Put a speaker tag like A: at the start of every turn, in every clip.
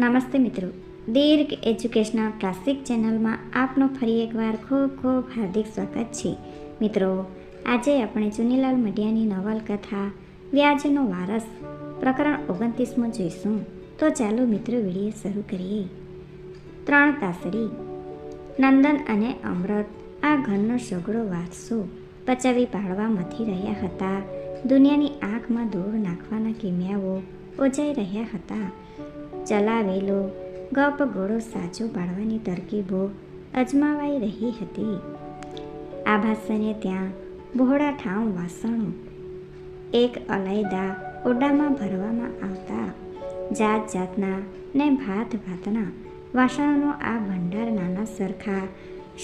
A: નમસ્તે મિત્રો. દીર્ઘ educational classic ચેનલમાં આપનો ફરી એકવાર ખૂબ ખૂબ હાર્દિક સ્વાગત છે. મિત્રો, આજે આપણે ચુનીલાલ મઢિયાની નવલકથા વ્યાજનો વારસ પ્રકરણ ઓગણત્રીસમાં જોઈશું. તો ચાલો મિત્રો વીડિયો શરૂ કરીએ. ત્રણ તાસરી. નંદન અને અમૃત આ ઘરનો સઘળો વારસો પચાવી પાડવા મથી રહ્યા હતા. દુનિયાની આંખમાં દૂર નાખવાના કિમિયાઓ ઓજાઈ રહ્યા હતા. ચલાવેલો. ગપ ઘોડો સાચો પાડવાની તરકીબો અજમાવાઈ રહી હતી. આભાસને ત્યાં બહોળા ઠામ વાસણો, એક અલાયદા ઓરડામાં ભરવામાં આવતા જાત જાતના ને ભાત ભાતના વાસણોનો આ ભંડાર નાના સરખા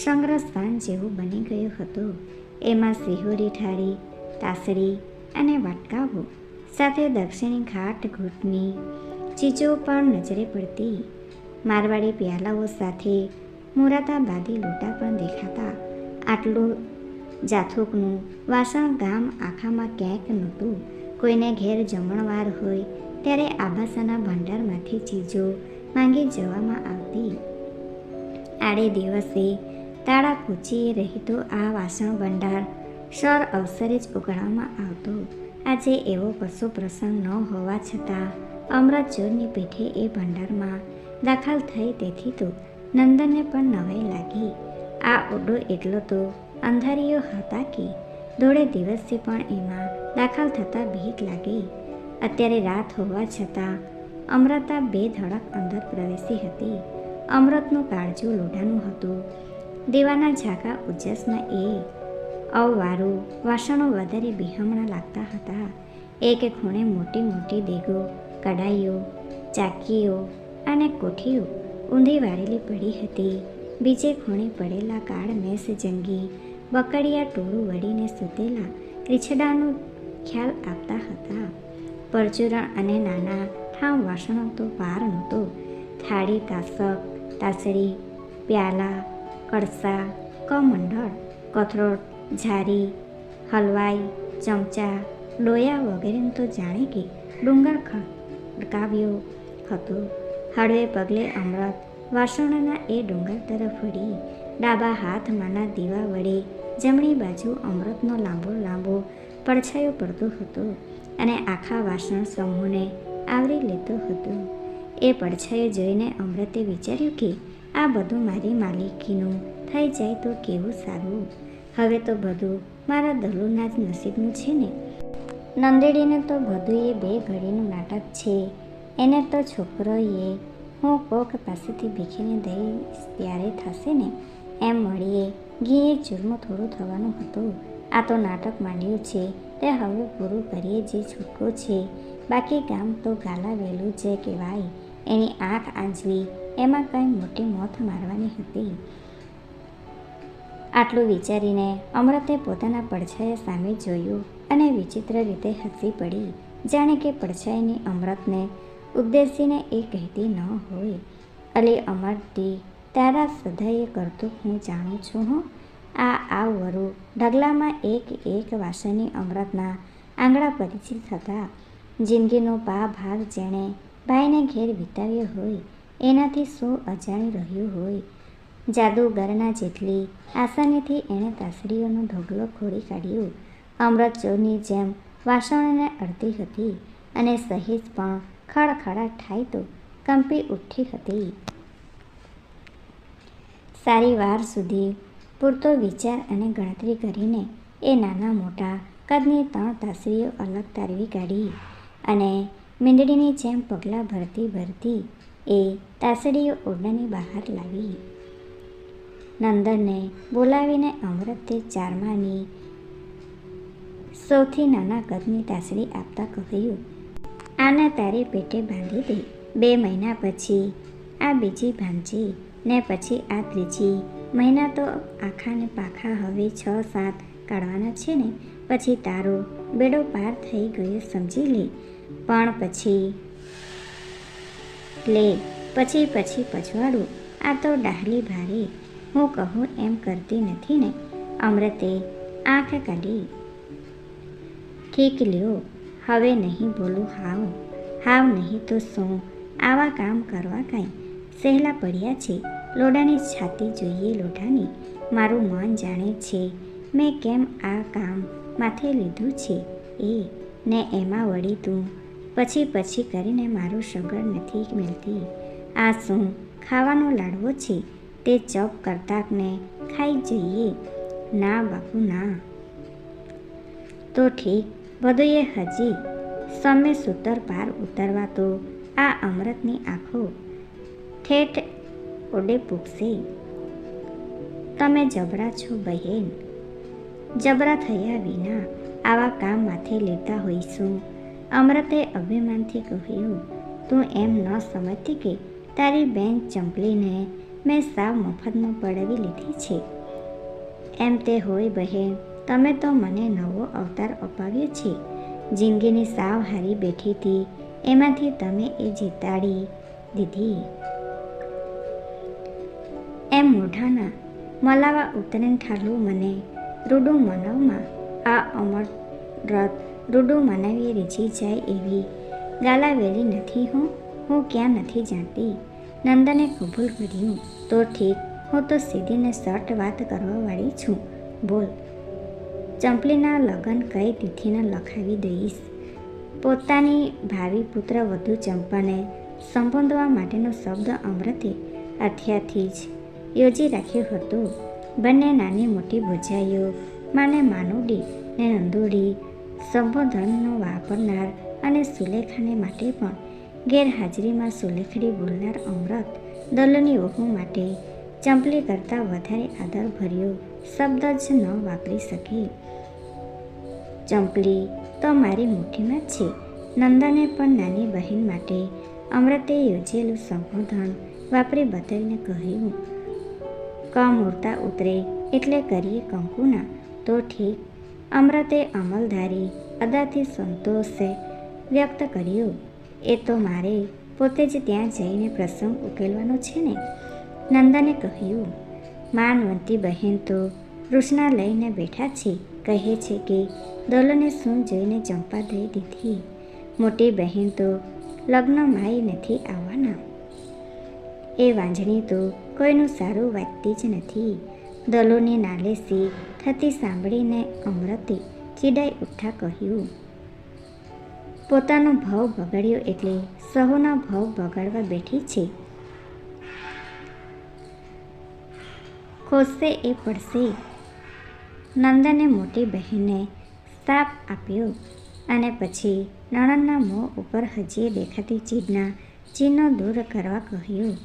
A: સંગ્રહ સ્થાન જેવું બની ગયું હતું. એમાં સિહોરી ઠારી તાસડી અને વાટકાઓ સાથે દક્ષિણી ઘાટ ઘૂંટની ચીજો પણ નજરે પડતી. મારવાડી પ્યાલાઓ સાથે મુરાતા બાદી લોટા પણ દેખાતા. આટલું જાથુકનું વાસણ ગામ આખામાં ક્યાંક નહોતું. કોઈને ઘેર જમણવાર હોય ત્યારે આભાસાના ભંડારમાંથી ચીજો માંગી જવામાં આવતી. આડે દિવસે તાળા પૂછીએ રહેતો આ વાસણ ભંડાર સર અવસરે જ ઉગાડવામાં આવતો. આજે એવો કશો પ્રસંગ ન હોવા છતાં અમૃત ચોરની પીઠે એ ભંડારમાં દાખલ થઈ તેથી તો નંદનને પણ નવાઈ લાગી. આ ઓડો એટલો તો અંધારીઓ હતા કે દોડે દિવસે પણ એમાં દાખલ થતાં ભીખ લાગી. અત્યારે રાત હોવા છતાં અમૃતા બે ધડક અંદર પ્રવેશી હતી. અમૃતનું કાળજું લોઢાનું હતું. દીવાના ઝાકા ઉજ્જસના એ અવવારું વાસણો વધારે બિહમણા લાગતા હતા. એક ખૂણે મોટી મોટી દેગો કડાઈઓ, ચાકીઓ અને કોઠીઓ ઊંધી વાળેલી પડી હતી. બીજે ખૂણે પડેલા કાળ મેસ જંગી બકડિયા ટોળું વળીને સૂતેલા રીછડાનો ખ્યાલ આપતા હતા. પરચુરણ અને નાના ઠામ વાસણો તો પાર નહોતો. થાળી, તાસક તાસડી પ્યાલા, કળસા, કમંડળ, કથરોટ, ઝારી, હલવાઈ, ચમચા, લોયા વગેરેનું તો જાણે કે ડુંગર ખડકાવ્યો હતો. હળવે પગલે અમૃત વાસણોના એ ડુંગર તરફ વળી, ડાબા હાથમાંના દીવા વડે જમણી બાજુ અમૃતનો લાંબો લાંબો પડછાયો પડતો હતો અને આખા વાસણ સમૂહને આવરી લેતો હતો. એ પડછાયો જોઈને અમૃતે વિચાર્યું કે, આ બધું મારી માલિકીનું થઈ જાય તો કેવું સારું? હવે તો બધું મારા દલુના જ નસીબનું છે ને? નંદેડીને તો બધું એ બે ઘડીનું નાટક છે. એને તો છોકરોએ હું કોક પાસેથી ભીખીને દઈશ ત્યારે થશે ને? એમ મળીએ. ઘીએ ચૂરમું થોડું થવાનું હતું. આ તો નાટક માંડ્યું છે. તે હવે પૂરું કરીએ જે છૂટકો છે. બાકી ગામ તો ગાલા વેલું જે કહેવાય. એની આંખ આંજવી. એમાં કંઈ મોટી મોથ મારવાની હતી. આટલું વિચારીને અમૃતે પોતાના પડછાયા સામે જોયું અને વિચિત્ર રીતે હસી પડી. જાણે કે પડછાયાની અમૃતને ઉદ્દેશીને એ કહેતી ન હોય. અલી અમરતી તારા સદાય કરતું હું જાણું છું હું. આ આવરું ઢગલામાં એક એક વાસણની અમૃતના આંગળા પરિચિત થતા જિંદગીનો પા ભાગ જેણે ભાઈને ઘેર વિતાવ્યો હોય, એનાથી શું અજાણી રહ્યું હોય? જાદુગરના જેટલી આસાનીથી એણે તાસડીઓનો ઢોગલો ખોડી કાઢ્યો. અમૃતચોરની જેમ વાસણોને અડતી હતી અને સહેજ પણ ખડખડા થાય તો કંપી ઉઠી હતી. સારી વાર સુધી પૂરતો વિચાર અને ગણતરી કરીને એ નાના મોટા કદની ત્રણ તાસરીઓ અલગ તારવી કાઢી અને મીંડળીની જેમ પગલાં ભરતી ભરતી એ તાસડીઓ ઓરડાની બહાર લાવી. નંદનને બોલાવીને અમૃતે ચારમાની સૌથી નાના કદની તાસડી આપતા કહ્યું, આને તારે પેટે બાંધી દે. બે મહિના પછી આ બીજી ભાંજી ને પછી આ ત્રીજી. મહિના તો આખા ને પાખા હવે છ, સાત કાઢવાના છે ને, પછી તારો બેડો પાર થઈ ગયો સમજી લે. પણ પછી લે, પછી પછી પછવાડું. આ તો ડાહલી ભારે હું કહું એમ કરતી નથી ને અમૃતે આંખ કાઢી. ઠીક લ્યો હવે નહીં બોલું હાવ હાવ નહીં તો શું? આવા કામ કરવા કાંઈ સહેલા પડ્યા છે? લોઢાની છાતી જોઈએ લોઢાની, મારું મન જાણે છે. મેં કેમ આ કામ માથે લીધું છે? એ, ને એમાં વળી તું. પછી પછી કરીને મારું સગર નથી મેળતી. આ શું, ખાવાનો લાડવો છે? તે ચપ કરતાકને ખાઈ જઈએ. ના બાપુ, ના. તો ઠીક બધુંએ હજી સમે સૂતર પાર ઉતરવા તો આ અમૃતની આંખો ઠેઠ ઓડે પૂગશે. તમે જબરા છો બહેન. જબરા થયા વિના આવા કામ માથે લેતા હોઈશું. અમૃતે અભિમાનથી કહ્યું, તું એમ ન સમજતી કે તારી બેન ચંપલીને મેં સાવ મફતમાં પડાવી લીધી છે. એમ તે હોય બહેન તમે તો મને નવો અવતાર અપાવ્યો છે. જિંદગીની સાવ હારી બેઠી હતી. એમાંથી તમે એ જીતાડી દીધી. એમ મોઢાના મલાવા ઉતરેન ઠાલું મને. રૂડું મનાવમાં આ અમર રથ રૂડું મનાવી રીઝી જાય એવી. ગાલાવેલી નથી હું. હું ક્યાં નથી જાણતી. નંદને કબૂલ કર્યું, તો ઠીક, હું તો સીધીને સટ વાત કરવાવાળી છું. બોલ. ચંપલીના લગ્ન કઈ તિથિને લખાવી દઈશ? પોતાની ભાવિ પુત્ર વધુ ચંપાને સંબોધવા માટેનો શબ્દ અમૃતે અત્યારથી જ યોજી રાખ્યો હતો. બંને નાની મોટી ભૂજાઈઓ, માને માનુડી ને નંદુડી, સંબોધનનો વાપરનાર અને સુલેખાને માટે પણ ગેરહાજરીમાં સુલેખડી બોલનાર અમૃત, દલની વહુ માટે ચંપલી કરતાં વધારે આદરભર્યો શબ્દ જ ન વાપરી શકે. ચંપલી, તો મારી મુઠ્ઠીમાં જ છે. નંદાને પણ નાની બહેન માટે અમૃતે યોજેલું સંબોધન વાપરી બતાવીને કહ્યું. ક ઉડતા ઉતરે એટલે કરીએ કંકુના. તો ઠીક. અમૃતે અમલધારી, અદાથી સંતોષે વ્યક્ત કર્યો. એ તો મારે પોતે જ ત્યાં જઈને પ્રસંગ ઉકેલવાનો છે ને? નંદાને કહ્યું, માનવંતી બહેન તો કૃષ્ણા લઈને બેઠા છે. કહે છે કે દોલને શું જોઈને ચંપા દઈ દીધી. મોટી બહેન તો લગ્ન માય નથી આવવાના. એ વાંજણી તો કોઈનું સારું વાંચતી જ નથી. દલોની નાલેસી થતી સાંભળીને અમૃતે ચીડાઈ ઉઠા કહ્યું પોતાનો ભાવ બગાડ્યો એટલે સહુના ભાવ બગાડવા બેઠી છે. ખોશે એ પડશે. નંદને મોટી બહેને સાપ આપ્યો અને પછી નણંદના મોં ઉપર હજી દેખાતી ચીજના ચિહ્નો દૂર કરવા કહ્યું,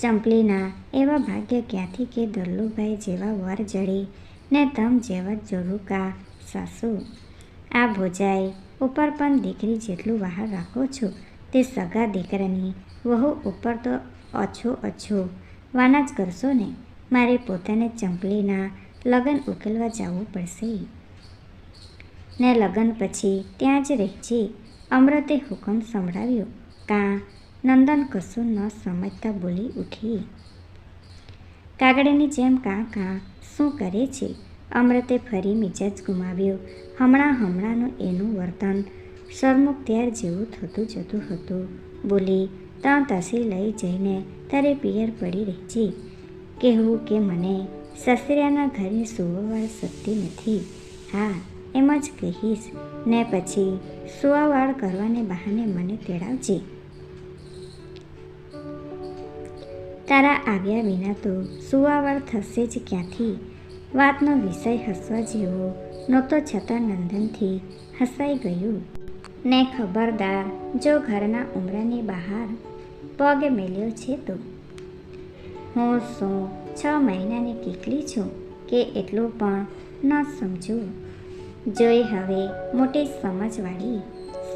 A: ચંપલીના એવા ભાગ્ય ક્યાંથી કે દલ્લુભાઈ જેવા વર જડી ને તમ જેવા જોરુકા સાસુ. આ ભોજાઈ ઉપર પણ દીકરી જેટલું વહાર રાખો છો, તે સગા દીકરાની. વહુ ઉપર તો ઓછો ઓછો વાના જ કરશો ને? મારે પોતાને ચંપલીના લગ્ન ઉકેલવા જવું પડશે. ને લગ્ન પછી ત્યાં જ રહેજે. અમૃતે હુકમ સંભળાવ્યો. કાં, નંદન કશું ન સમજતા બોલી ઉઠી. કાગડીની જેમ કાં કાં, શું કરે છે? અમૃતે ફરી મિજાજ ગુમાવ્યો. હમણાં હમણાંનું એનું વર્તન સરમુખ ત્યાર જેવું થતું જતું હતું. બોલી ત્યાં તસી લઈ જઈને તારે પિયર પડી રહેજે. કહેવું કે મને સસરિયાના ઘરે સુવાવાળ શક્તિ નથી. હા, એમ જ કહીશ. ને પછી સુવાવાળ કરવાને બહાને મને તેડાવજે. તારા આવ્યા વિના તો સુવાવાળ થશે જ ક્યાંથી? વાતનો વિષય હસવા જેવો નહોતો છતાં નંદનથી હસાઈ ગયું. ને ખબરદાર જો ઘરના ઉમરાની બહાર પગ મેલ્યો છે તો? હું શું છ મહિનાની કીકલી છું કે એટલું પણ ન સમજું? જોઈ હવે મોટી સમજવાળી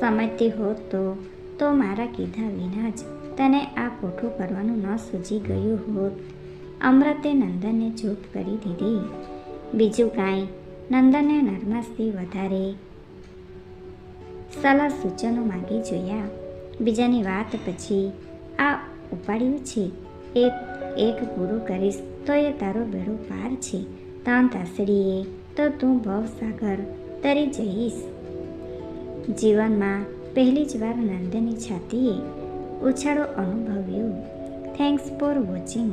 A: સમજતી હોત તો તો મારા કીધા વિના જ તને આ ખોટું કરવાનું ન સૂજી ગયું હોત. અમૃતે નંદનને ચૂપ કરી દીધી. બીજું કાંઈ, નંદને નર્મસથી વધારે સલાહ સૂચનો માગી જોયા. બીજાની વાત પછી, આ ઉપાડ્યું છે. એક એક પૂરું કરીશ તો એ તારો બેડો પાર છે. તાન તાસડીએ તો તું ભવસાગર તરી જઈશ. જીવનમાં પહેલી જ વાર નંદની છાતીએ ઉછાળો અનુભવ્યો. Thanks for watching